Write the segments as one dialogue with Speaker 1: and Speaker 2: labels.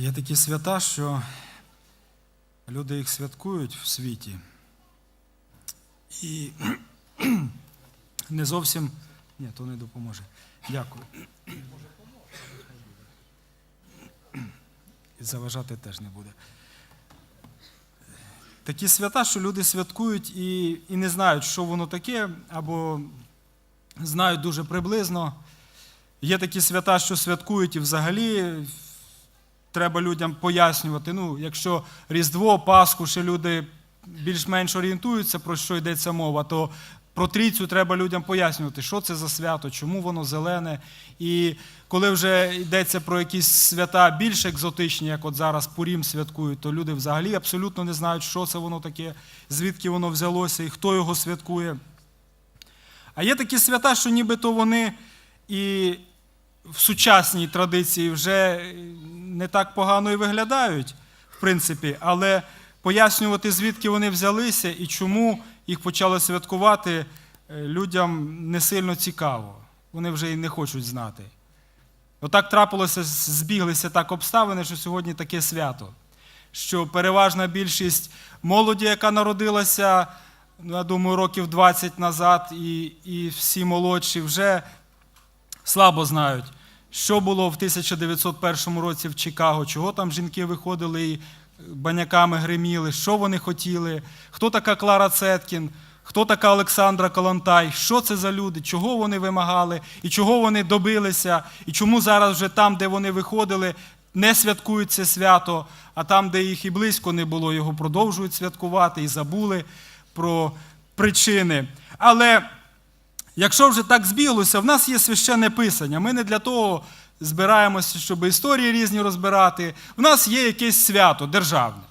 Speaker 1: Є такі свята, що люди їх святкують в світі. І не зовсім. Ні, то не допоможе. Дякую. І заважати теж не буде. Такі свята, що люди святкують і, і не знають, що воно таке, або знають дуже приблизно. Є такі свята, що святкують і взагалі треба людям пояснювати. Ну, якщо Різдво, Пасху, ще люди більш-менш орієнтуються, про що йдеться мова, то про трійцю треба людям пояснювати, що це за свято, чому воно зелене. І коли вже йдеться про якісь свята більш екзотичні, як от зараз Пурім святкують, то люди взагалі абсолютно не знають, що це воно таке, звідки воно взялося і хто його святкує. А є такі свята, що нібито вони і в сучасній традиції вже не так погано і виглядають, в принципі, але пояснювати, звідки вони взялися і чому їх почали святкувати, е, людям не сильно цікаво. Вони вже і не хочуть знати. Отак трапилося, збіглися так обставини, що сьогодні таке свято. Що переважна більшість молоді, яка народилася, ну, я думаю, років 20 назад, і, і всі молодші вже слабо знають, що було в 1901 році в Чикаго, чого там жінки виходили і баняками гриміли, що вони хотіли, хто така Клара Цеткін, хто така Олександра Калантай, що це за люди, чого вони вимагали, і чого вони добилися, і чому зараз вже там, де вони виходили, не святкують це свято, а там, де їх і близько не було, його продовжують святкувати і забули про причини. Але Якщо вже так збіглося, в нас є священне писання. Ми не для того збираємося, щоб історії різні розбирати. В нас є якесь свято державне.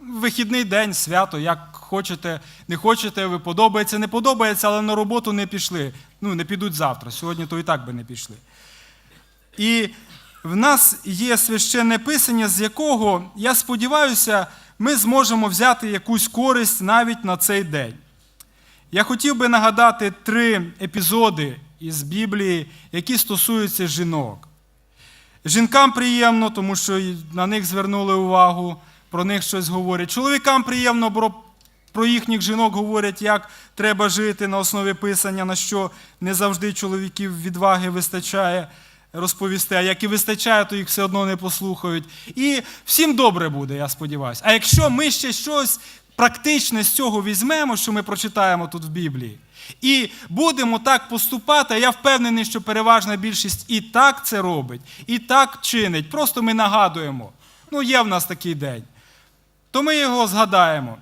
Speaker 1: Вихідний день, свято, як хочете, не хочете, ви подобається, не подобається, але на роботу не пішли. Ну, не підуть завтра. Сьогодні то і так би не пішли. І в нас є священне писання, з якого, я сподіваюся, ми зможемо взяти якусь користь навіть на цей день. Я хотів би нагадати три епізоди із Біблії, які стосуються жінок. Жінкам приємно, тому що на них звернули увагу, про них щось говорять. Чоловікам приємно, бо про їхніх жінок говорять, як треба жити на основі писання, на що не завжди чоловіків відваги вистачає розповісти, а як і вистачає, то їх все одно не послухають. І всім добре буде, я сподіваюся. А якщо ми ще щось практичне з цього візьмемо, що ми прочитаємо тут в Біблії, і будемо так поступати, я впевнений, що переважна більшість і так це робить, і так чинить. Просто ми нагадуємо. Ну, є в нас такий день. То ми його згадаємо.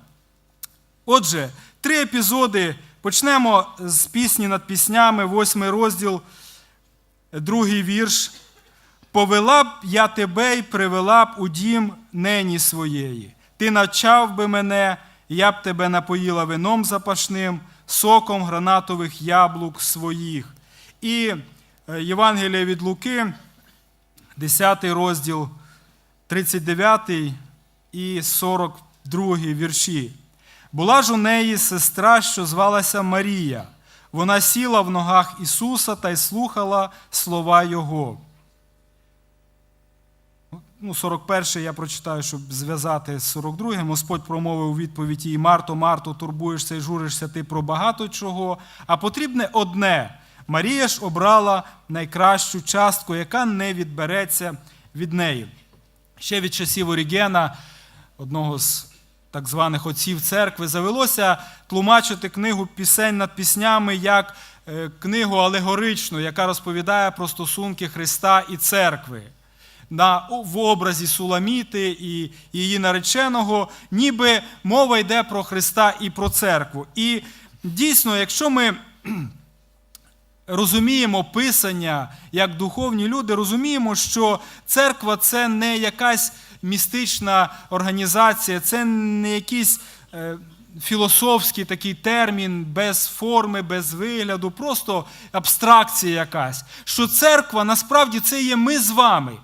Speaker 1: Отже, три епізоди. Почнемо з пісні над піснями, восьмий розділ, другий вірш. Повела б я тебе й привела б у дім нені своєї. Ти навчав би мене, я б тебе напоїла вином запашним, соком гранатових яблук своїх. І е, Євангелія від Луки, 10 розділ, 39 і 42 вірші. Була ж у неї сестра, що звалася Марія. Вона сіла в ногах Ісуса та й слухала слова Його. Ну, 41 я прочитаю, щоб зв'язати з 42 Господь промовив у відповідь їй Марто, Марто, турбуєшся і журишся ти про багато чого, а потрібне одне. Марія ж обрала найкращу частку, яка не відбереться від неї. Ще від часів Орігена, одного з так званих отців церкви, завелося тлумачити книгу пісень над піснями як е, книгу алегоричну, яка розповідає про стосунки Христа і церкви на, в образі Суламіти і її нареченого, ніби мова йде про Христа і про церкву. І дійсно, якщо ми розуміємо Писання як духовні люди, розуміємо, що церква це не якась містична організація, це не якийсь. Е, Філософський такий термін, без форми, без вигляду, просто абстракція якась. Що церква насправді це є ми з вами.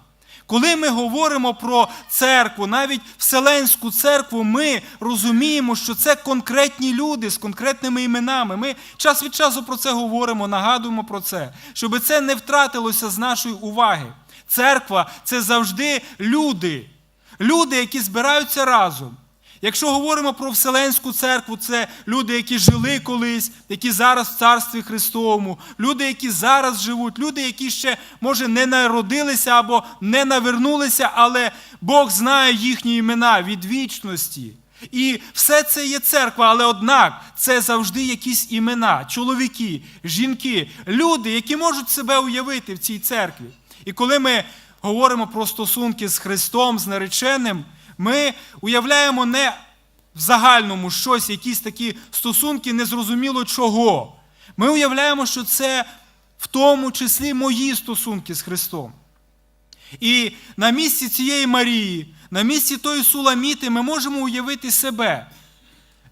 Speaker 1: Коли ми говоримо про церкву, навіть Вселенську церкву, ми розуміємо, що це конкретні люди з конкретними іменами. Ми час від часу про це говоримо, нагадуємо про це, щоб це не втратилося з нашої уваги. Церква це завжди люди, Люди, які збираються разом. Якщо говоримо про Вселенську церкву, це люди, які жили колись, які зараз в Царстві Христовому, люди, які зараз живуть, люди, які ще, може, не народилися або не навернулися, але Бог знає їхні імена від вічності. І все це є церква, але однак це завжди якісь імена, чоловіки, жінки, люди, які можуть себе уявити в цій церкві. І коли ми говоримо про стосунки з Христом, з нареченим, ми уявляємо не в загальному щось, якісь такі стосунки незрозуміло чого. Ми уявляємо, що це в тому числі мої стосунки з Христом. І на місці цієї Марії, на місці тої Суламіти ми можемо уявити себе.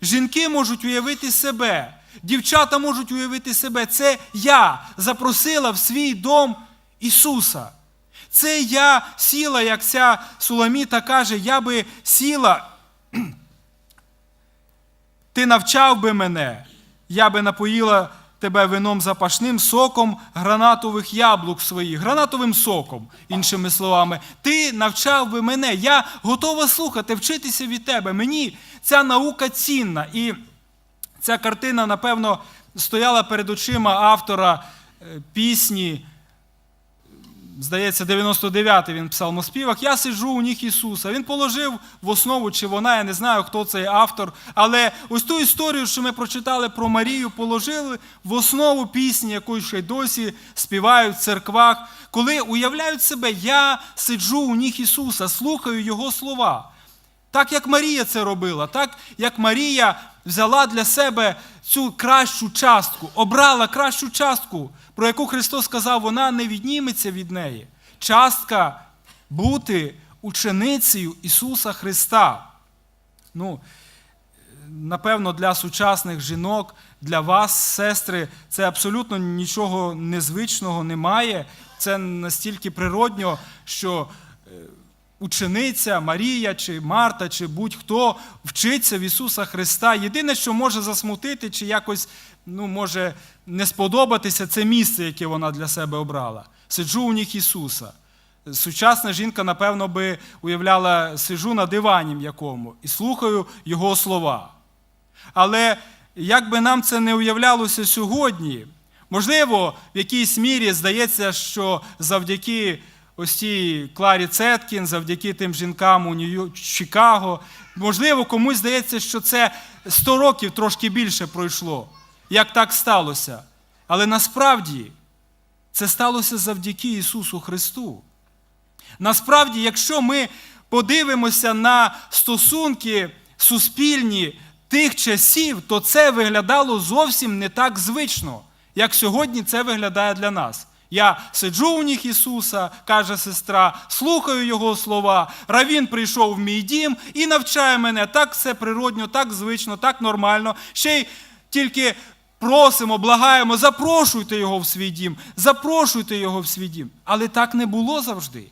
Speaker 1: Жінки можуть уявити себе, дівчата можуть уявити себе. Це я запросила в свій дом Ісуса. Це я сіла, як ця Суламіта каже, я би сіла, ти навчав би мене, я би напоїла тебе вином запашним соком гранатових яблук своїх, гранатовим соком, іншими словами. Ти навчав би мене, я готова слухати, вчитися від тебе. Мені ця наука цінна. І ця картина, напевно, стояла перед очима автора е, пісні здається, 99-й він псалмоспівак, я сиджу у ніг Ісуса. Він положив в основу, чи вона, я не знаю, хто цей автор. Але ось ту історію, що ми прочитали про Марію, положили в основу пісні, яку ще й досі співають в церквах, коли уявляють себе, я сиджу у ніг Ісуса, слухаю Його слова. Так як Марія це робила, так як Марія взяла для себе цю кращу частку, обрала кращу частку, про яку Христос сказав, вона не відніметься від неї. Частка бути ученицею Ісуса Христа. Ну, напевно, для сучасних жінок, для вас, сестри, це абсолютно нічого незвичного немає. Це настільки природньо, що учениця Марія чи Марта, чи будь-хто вчиться в Ісуса Христа. Єдине, що може засмутити, чи якось ну, може не сподобатися, це місце, яке вона для себе обрала. Сиджу у них Ісуса. Сучасна жінка, напевно, би уявляла, сиджу на дивані в якому і слухаю Його слова. Але як би нам це не уявлялося сьогодні, можливо, в якійсь мірі здається, що завдяки ось цій Кларі Цеткін, завдяки тим жінкам у Нью Чикаго. Можливо, комусь здається, що це 100 років трошки більше пройшло. Як так сталося? Але насправді це сталося завдяки Ісусу Христу. Насправді, якщо ми подивимося на стосунки суспільні тих часів, то це виглядало зовсім не так звично, як сьогодні це виглядає для нас. Я сиджу у них Ісуса, каже сестра, слухаю Його слова. Равін прийшов в мій дім і навчає мене. Так все природньо, так звично, так нормально. Ще й тільки просимо, благаємо, запрошуйте його в свій дім, запрошуйте його в свій дім. Але так не було завжди.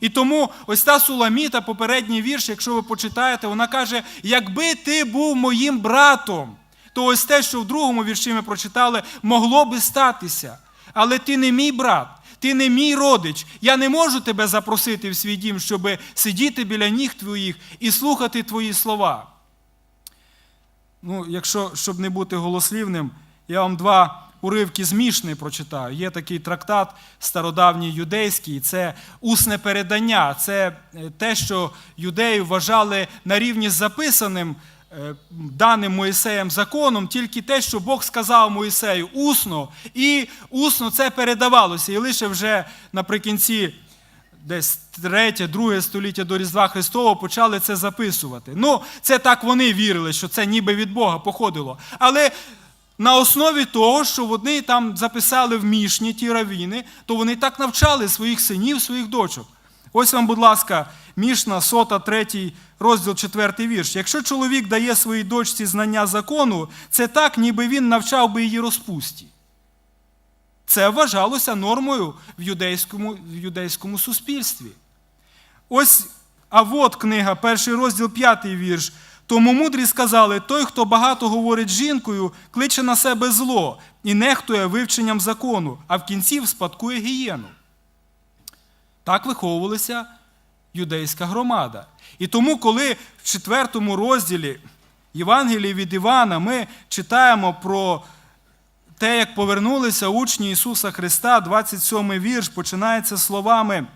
Speaker 1: І тому ось та Суламіта, попередній вірш, якщо ви почитаєте, вона каже: якби ти був моїм братом, то ось те, що в другому вірші ми прочитали, могло би статися. Але ти не мій брат, ти не мій родич. Я не можу тебе запросити в свій дім, щоб сидіти біля ніг твоїх і слухати твої слова. Ну, Якщо, щоб не бути голослівним, я вам два уривки з Мішни прочитаю. Є такий трактат стародавній юдейський, це усне передання, це те, що юдеї вважали на рівні з записаним даним Моїсеєм законом тільки те, що Бог сказав Моїсею усно, і усно це передавалося. І лише вже наприкінці десь третє, друге століття до Різдва Христового почали це записувати. Ну, це так вони вірили, що це ніби від Бога походило. Але на основі того, що вони там записали в мішні ті равіни, то вони так навчали своїх синів, своїх дочок. Ось вам, будь ласка, Мішна, сота, третій розділ, четвертий вірш. Якщо чоловік дає своїй дочці знання закону, це так, ніби він навчав би її розпусті. Це вважалося нормою в юдейському, в юдейському суспільстві. Ось, а от книга, перший розділ, п'ятий вірш. Тому мудрі сказали: той, хто багато говорить жінкою, кличе на себе зло і нехтує вивченням закону, а в кінці вспадкує гієну. Так виховувалися юдейська громада. І тому, коли в четвертому розділі Євангелії від Івана ми читаємо про те, як повернулися учні Ісуса Христа, 27 вірш, починається словами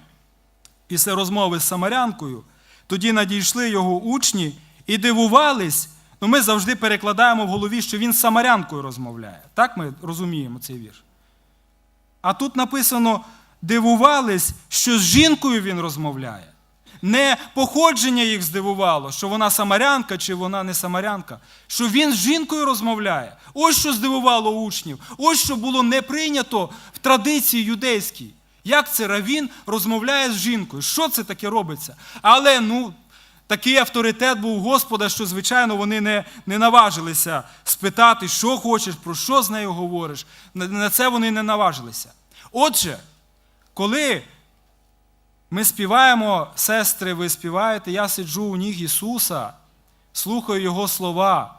Speaker 1: після розмови з Самарянкою. Тоді надійшли його учні і дивувались. Ну, ми завжди перекладаємо в голові, що він з Самарянкою розмовляє. Так ми розуміємо цей вірш. А тут написано: дивувались, що з жінкою він розмовляє. Не походження їх здивувало, що вона самарянка чи вона не самарянка, що він з жінкою розмовляє. Ось що здивувало учнів, ось що було не прийнято в традиції юдейській. Як це равін розмовляє з жінкою? Що це таке робиться? Але ну, такий авторитет був Господа, що, звичайно, вони не, не наважилися спитати, що хочеш, про що з нею говориш. На, це вони не наважилися. Отже, коли ми співаємо, сестри, ви співаєте, я сиджу у ніг Ісуса, слухаю Його слова,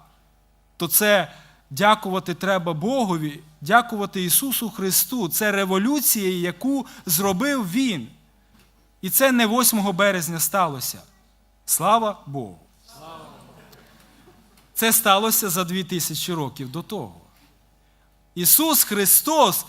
Speaker 1: то це дякувати треба Богові, дякувати Ісусу Христу. Це революція, яку зробив Він. І це не 8 березня сталося. Слава Богу. Це сталося за 2000 років до того. Ісус Христос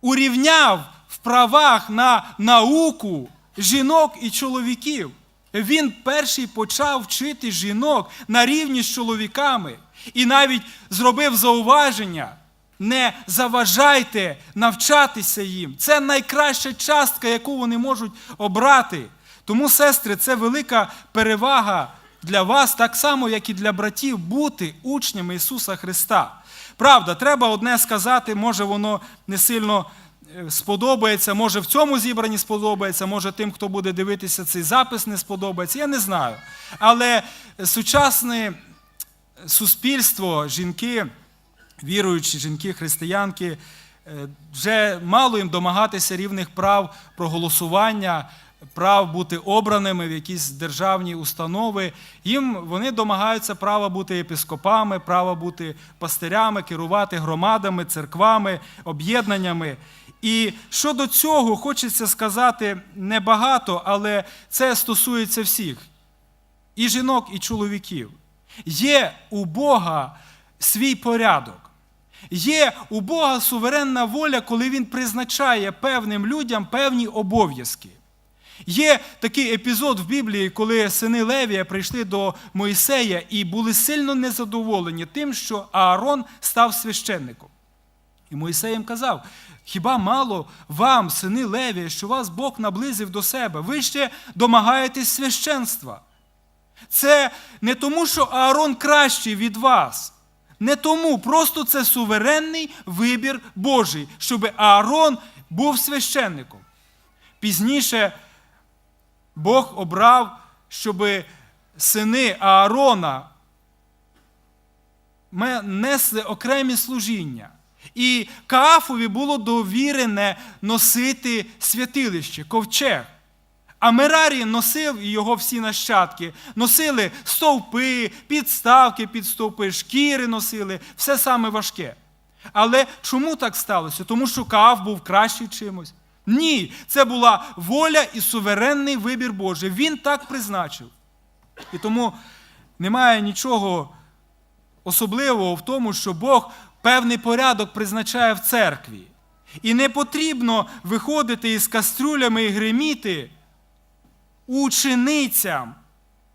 Speaker 1: урівняв правах на науку жінок і чоловіків. Він перший почав вчити жінок на рівні з чоловіками і навіть зробив зауваження. Не заважайте навчатися їм. Це найкраща частка, яку вони можуть обрати. Тому, сестри, це велика перевага для вас, так само, як і для братів, бути учнями Ісуса Христа. Правда, треба одне сказати, може воно не сильно сподобається, може в цьому зібранні сподобається, може тим, хто буде дивитися цей запис, не сподобається. Я не знаю. Але сучасне суспільство, жінки, віруючі жінки, християнки, е, вже мало їм домагатися рівних прав про голосування, прав бути обраними в якісь державні установи. Їм вони домагаються права бути епископами, права бути пастирями, керувати громадами, церквами, об'єднаннями. І щодо цього хочеться сказати небагато, але це стосується всіх і жінок, і чоловіків. Є у Бога свій порядок. Є у Бога суверенна воля, коли Він призначає певним людям певні обов'язки. Є такий епізод в Біблії, коли сини Левія прийшли до Моїсея і були сильно незадоволені тим, що Аарон став священником. І Моїсей їм казав: хіба мало вам, сини Левія, що вас Бог наблизив до себе? Ви ще домагаєтесь священства. Це не тому, що Аарон кращий від вас. Не тому, просто це суверенний вибір Божий, щоб Аарон був священником. Пізніше Бог обрав, щоб сини Аарона несли окремі служіння. І Каафові було довірене носити святилище, ковчег. А Мерарій носив його всі нащадки, носили стовпи, підставки під стовпи, шкіри носили, все саме важке. Але чому так сталося? Тому що Кааф був кращий чимось? Ні, це була воля і суверенний вибір Божий. Він так призначив. І тому немає нічого особливого в тому, що Бог певний порядок призначає в церкві. І не потрібно виходити із кастрюлями і гриміти ученицям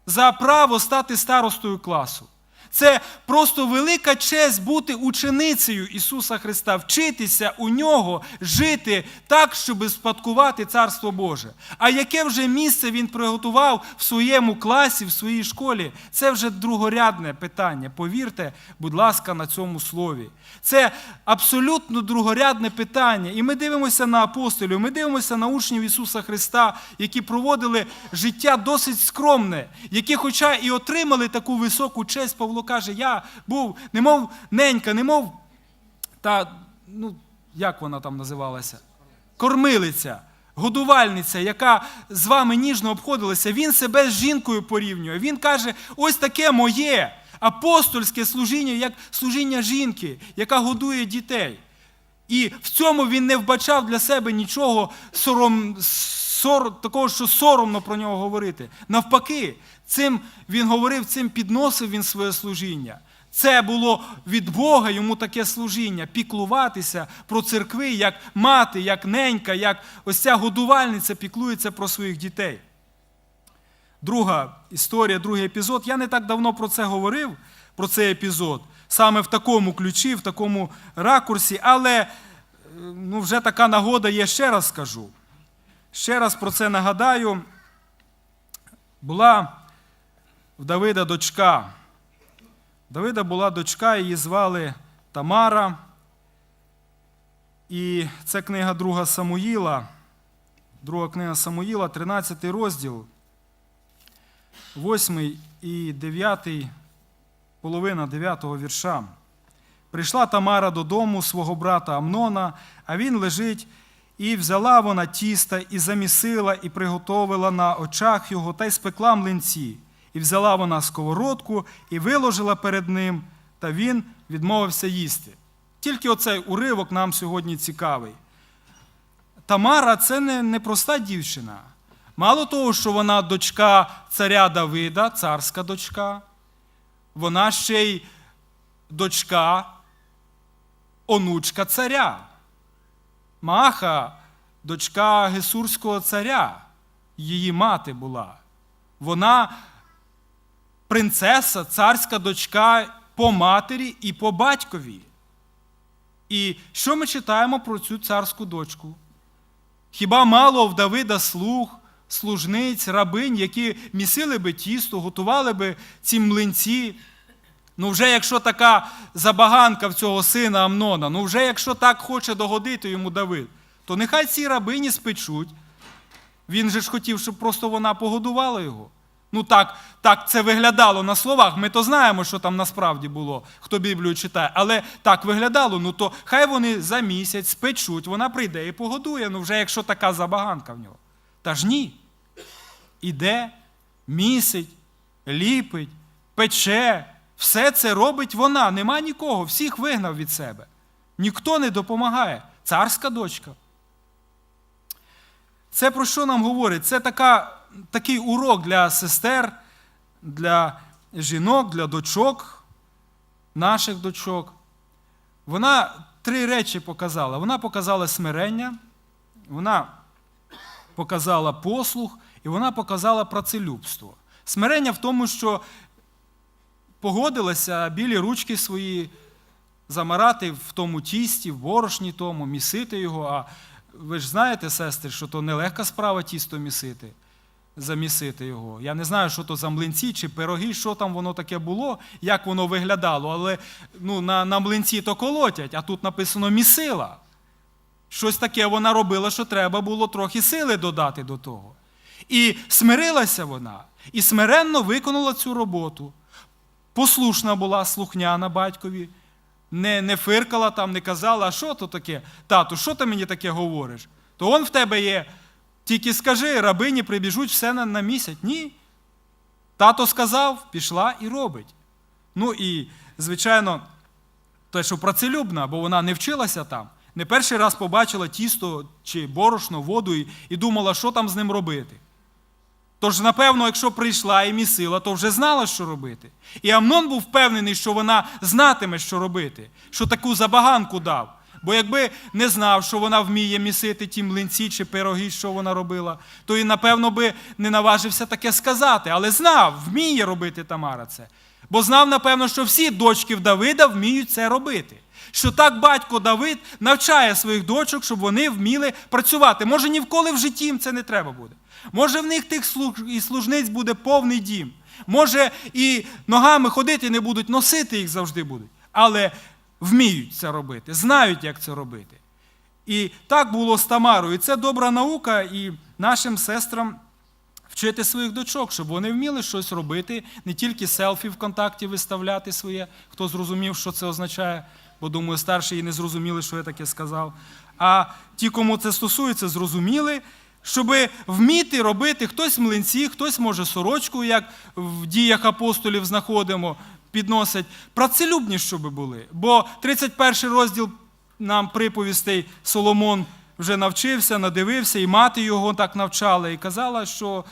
Speaker 1: за право стати старостою класу. Це просто велика честь бути ученицею Ісуса Христа, вчитися у нього, жити так, щоб спадкувати Царство Боже. А яке вже місце він приготував в своєму класі, в своїй школі, це вже другорядне питання. Повірте, будь ласка, на цьому слові. Це абсолютно другорядне питання. І ми дивимося на апостолів, ми дивимося на учнів Ісуса Христа, які проводили життя досить скромне, які, хоча і отримали таку високу честь, Павло каже, я був, немов ненька, немов та, ну, як вона там називалася? Кормилиця, годувальниця, яка з вами ніжно обходилася, він себе з жінкою порівнює. Він каже, ось таке моє апостольське служіння, як служіння жінки, яка годує дітей. І в цьому він не вбачав для себе нічого сором, сор, такого, що соромно про нього говорити. Навпаки, цим він говорив, цим підносив він своє служіння. Це було від Бога йому таке служіння піклуватися про церкви, як мати, як ненька, як ось ця годувальниця піклується про своїх дітей. Друга історія, другий епізод. Я не так давно про це говорив, про цей епізод, саме в такому ключі, в такому ракурсі, але е, ну, вже така нагода є, ще раз скажу. Ще раз про це нагадаю. Була в Давида дочка. Давида була дочка, її звали Тамара. І це книга Друга Самуїла. Друга книга Самуїла, 13 розділ. 8 і 9, половина 9 вірша. Прийшла Тамара додому свого брата Амнона, а він лежить, і взяла вона тіста, і замісила, і приготовила на очах його, та й спекла млинці. І взяла вона сковородку, і виложила перед ним, та він відмовився їсти. Тільки оцей уривок нам сьогодні цікавий. Тамара це не, не проста дівчина. Мало того, що вона дочка царя Давида, царська дочка, вона ще й дочка, онучка царя. Маха, дочка Гесурського царя, її мати була. Вона принцеса, царська дочка по матері і по батькові. І що ми читаємо про цю царську дочку? Хіба мало в Давида слуг, служниць, рабинь, які місили би тісто, готували би ці млинці? Ну, вже якщо така забаганка в цього сина Амнона, ну вже якщо так хоче догодити йому Давид, то нехай ці рабині спечуть. Він же ж хотів, щоб просто вона погодувала його. Ну так, так це виглядало на словах. Ми то знаємо, що там насправді було, хто Біблію читає. Але так виглядало, ну то хай вони за місяць спечуть, вона прийде і погодує, ну вже якщо така забаганка в нього. Та ж ні. Іде, місить, ліпить, пече. Все це робить вона. Нема нікого, всіх вигнав від себе. Ніхто не допомагає. Царська дочка. Це про що нам говорить? Це така, такий урок для сестер, для жінок, для дочок, наших дочок. Вона три речі показала. Вона показала смирення, вона показала послух і вона показала працелюбство. Смирення в тому, що погодилася білі ручки свої замарати в тому тісті, в борошні тому, місити його. А ви ж знаєте, сестри, що то нелегка справа тісто місити, замісити його. Я не знаю, що то за млинці чи пироги, що там воно таке було, як воно виглядало, але ну, на, на млинці то колотять, а тут написано місила. Щось таке вона робила, що треба було трохи сили додати до того. І смирилася вона, і смиренно виконала цю роботу. Послушна була, слухняна батькові, не, не фиркала там, не казала, а що то таке? Тату, що ти мені таке говориш? То он в тебе є. Тільки скажи, рабині прибіжуть все на, на місяць. Ні. Тато сказав, пішла і робить. Ну і, звичайно, те, що працелюбна, бо вона не вчилася там. Не перший раз побачила тісто чи борошно, воду і, і думала, що там з ним робити. Тож, напевно, якщо прийшла і місила, то вже знала, що робити. І Амнон був впевнений, що вона знатиме, що робити, що таку забаганку дав. Бо якби не знав, що вона вміє місити ті млинці чи пироги, що вона робила, то і, напевно, би не наважився таке сказати. Але знав, вміє робити Тамара це. Бо знав, напевно, що всі дочки Давида вміють це робити. Що так батько Давид навчає своїх дочок, щоб вони вміли працювати. Може, ніколи в житті їм це не треба буде. Може, в них тих слуг і служниць буде повний дім. Може, і ногами ходити не будуть, носити їх завжди будуть. Але вміють це робити, знають, як це робити. І так було з Тамарою. І це добра наука і нашим сестрам вчити своїх дочок, щоб вони вміли щось робити, не тільки селфі ВКонтакті виставляти своє, хто зрозумів, що це означає, бо думаю, старші і не зрозуміли, що я таке сказав. А ті, кому це стосується, зрозуміли, щоб вміти робити хтось млинці, хтось може сорочку, як в діях апостолів знаходимо, підносять. Працелюбні, щоб були. Бо 31 розділ нам приповістей Соломон вже навчився, надивився, і мати його так навчала, і казала, що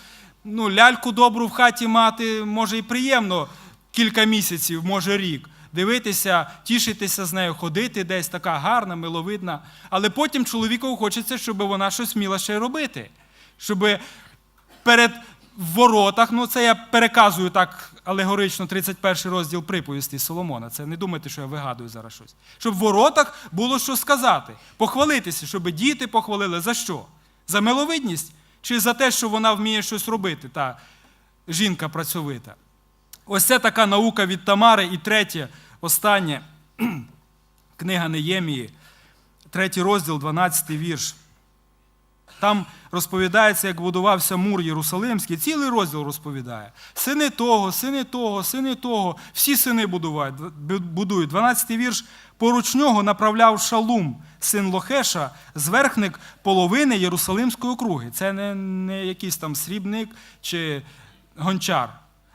Speaker 1: ну, ляльку добру в хаті мати може і приємно кілька місяців, може рік. Дивитися, тішитися з нею, ходити десь така гарна, миловидна. Але потім чоловіку хочеться, щоб вона щось вміла ще робити. Щоб перед воротах, ну це я переказую так алегорично 31 розділ приповісті Соломона. Це не думайте, що я вигадую зараз щось. Щоб в воротах було що сказати, похвалитися, щоб діти похвалили. За що? За миловидність? Чи за те, що вона вміє щось робити, та жінка працьовита? Ось це така наука від Тамари. І третє, останнє, книга Неємії, третій розділ, 12 вірш. Там розповідається, як будувався мур Єрусалимський, цілий розділ розповідає. Сини того, сини того, сини того, всі сини будують. 12-й вірш. Поруч нього направляв Шалум, син Лохеша, зверхник половини Єрусалимської округи. Це не, не якийсь там срібник чи гончар.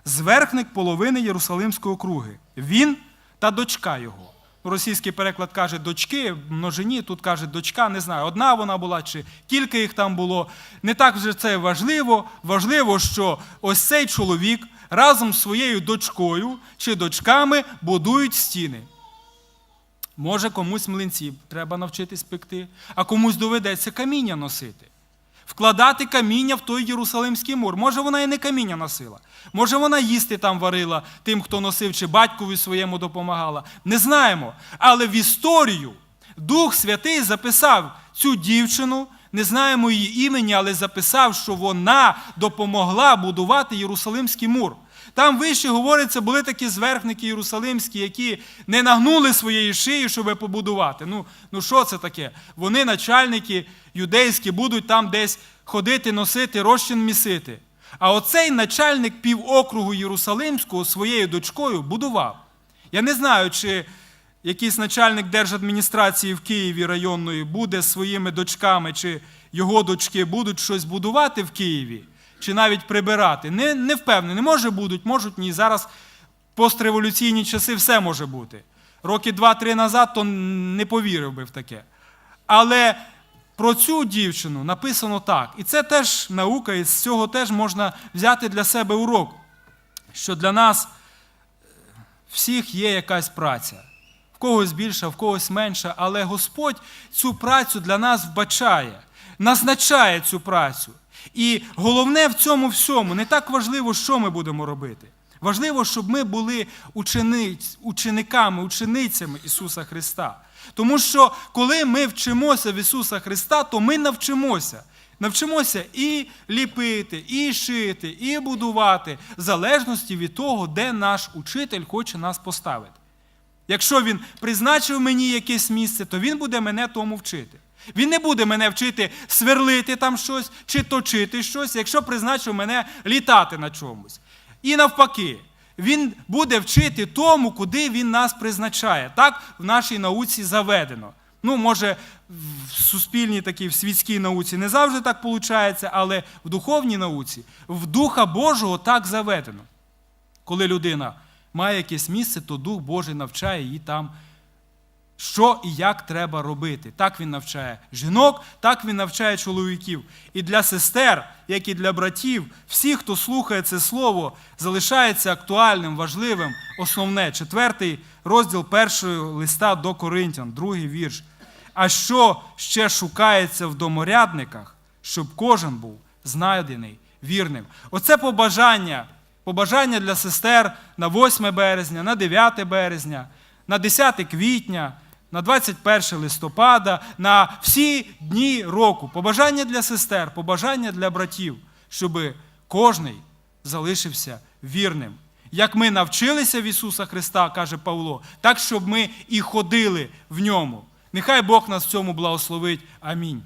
Speaker 1: Зверхник половини Єрусалимської округи. Він та дочка його. Російський переклад каже дочки, множині, тут каже дочка, не знаю, одна вона була чи кілька їх там було. Не так вже це важливо. Важливо, що ось цей чоловік разом з своєю дочкою чи дочками будують стіни. Може, комусь млинці треба навчитись пекти, а комусь доведеться каміння носити. Вкладати каміння в той Єрусалимський мур. Може, вона і не каміння носила. Може, вона їсти там варила тим, хто носив, чи батькові своєму допомагала. Не знаємо. Але в історію Дух Святий записав цю дівчину, не знаємо її імені, але записав, що вона допомогла будувати Єрусалимський мур. Там вище говориться, були такі зверхники єрусалимські, які не нагнули своєї шиї, щоб побудувати. Ну, ну що це таке? Вони, начальники юдейські, будуть там десь ходити, носити, розчин місити. А оцей начальник півокругу Єрусалимського своєю дочкою будував. Я не знаю, чи якийсь начальник держадміністрації в Києві районної буде своїми дочками, чи його дочки будуть щось будувати в Києві чи навіть прибирати. Не, не впевнений, може будуть, можуть ні. Зараз постреволюційні часи все може бути. Роки два-три назад, то не повірив би в таке. Але про цю дівчину написано так. І це теж наука, і з цього теж можна взяти для себе урок, що для нас всіх є якась праця. В когось більша, в когось менша, але Господь цю працю для нас вбачає, назначає цю працю. І головне в цьому всьому не так важливо, що ми будемо робити. Важливо, щоб ми були учениць, учениками, ученицями Ісуса Христа. Тому що коли ми вчимося в Ісуса Христа, то ми навчимося. Навчимося і ліпити, і шити, і будувати, в залежності від того, де наш учитель хоче нас поставити. Якщо він призначив мені якесь місце, то він буде мене тому вчити. Він не буде мене вчити сверлити там щось чи точити щось, якщо призначив мене літати на чомусь. І навпаки, він буде вчити тому, куди він нас призначає. Так в нашій науці заведено. Ну, може, в суспільній такій, в світській науці не завжди так виходить, але в духовній науці, в Духа Божого так заведено. Коли людина має якесь місце, то Дух Божий навчає її там що і як треба робити. Так він навчає жінок, так він навчає чоловіків. І для сестер, як і для братів, всі, хто слухає це слово, залишається актуальним, важливим, основне. Четвертий розділ першого листа до Коринтян, другий вірш. А що ще шукається в доморядниках, щоб кожен був знайдений вірним? Оце побажання. Побажання для сестер на 8 березня, на 9 березня, на 10 квітня, на 21 листопада, на всі дні року. Побажання для сестер, побажання для братів, щоб кожний залишився вірним. Як ми навчилися в Ісуса Христа, каже Павло, так щоб ми і ходили в ньому. Нехай Бог нас в цьому благословить. Амінь.